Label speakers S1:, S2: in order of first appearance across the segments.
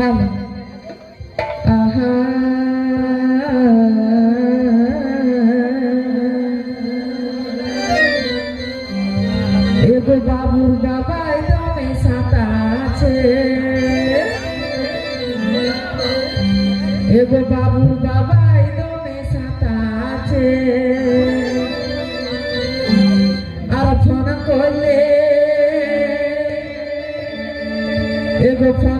S1: Hello আহা এগো বাবুর বাবাই দমে সাঁতা আছে এগো বাবুর বাবাই দমে সাঁতা আছে আর ফোন করলে এগো ফোন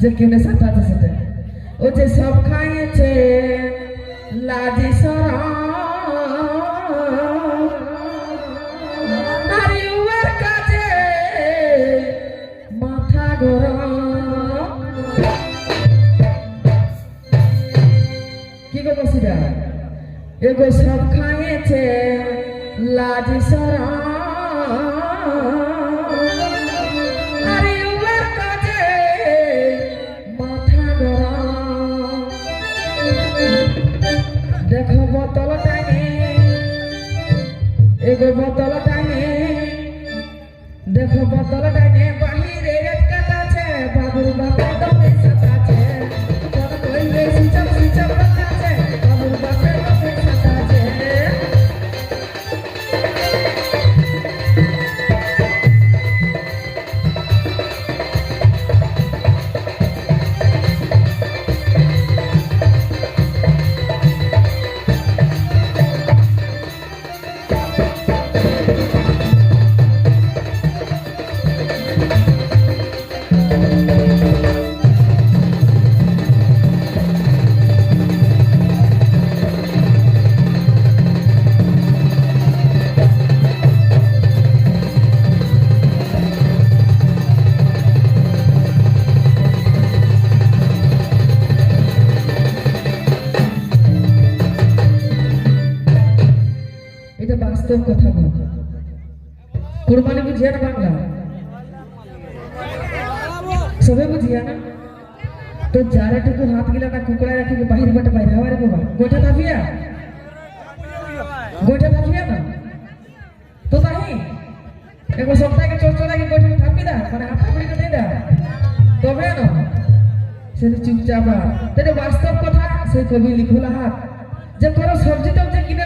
S1: যে কেনে সাঁতারতে সেটা ও যে সব খাইয়েছে, লাজি বসিরা এগো সব খাইয়েছে, লাজি সরম দেখো বোতল টাঙে এগো বোতল টাঙে দেখো বোতল টাঙে বাস্তব কথা বল কোরবানি বুঝিয়া না বাংলা? সবে বুঝিয়া না? তো যারাটুকু হাত গিলা না কুকুরা রাখি বাহির বাটে বাইরে হওয়ার বাবা। গোটা থাপিয়া গোটা থাপিয়া না? তো তাই একবার সপ্তাহে চোর চোর আগে গোটা থাপি দা মানে হাত পড়ি দিয়ে দা। তবে না? সেটা চুপচাপ তাহলে বাস্তব কথা সেই কবি লিখুলা হাত। যে কোনো সবজি কিনে লাই পাঠা লাই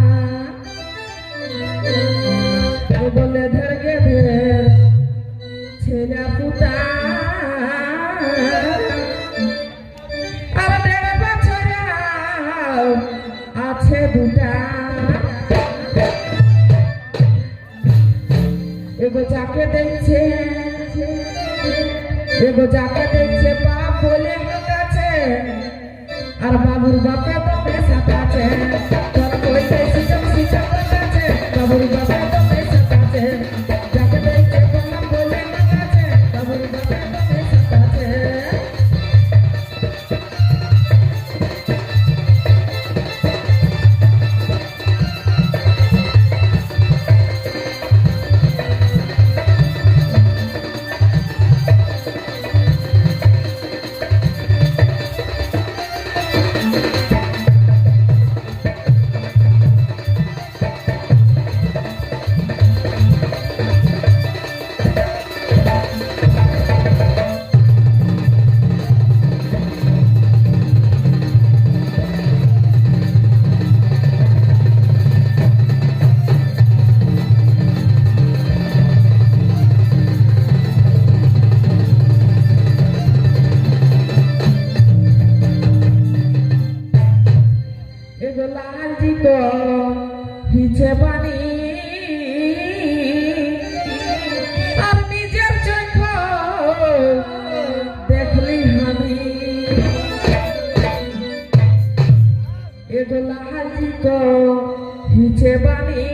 S1: এগো যাকে দেখছে বাপ বলে কাছে আর বাবুর বাপে তো পেশা লাজিত হিছে বাণী। আর নিজের চোখ দেখলি হানি এগুলা হাজিত হিছে বাণী।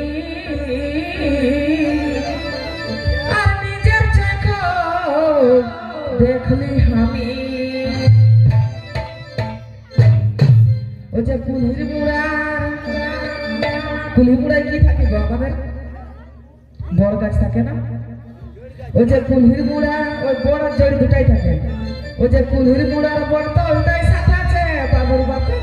S1: আর নিজের চোখ দেখলি হামি। ও যে পুলিশ মুড়ায় কি থাকে আমাদের বড় গাছ থাকে না? ওই যে কুলহির মুড়া ওই বড় জড়ি দুটাই থাকে। ওই যে কুলহির মুড়ার বড় তো ওটাই সাথে আছে, বাবুর বাপে।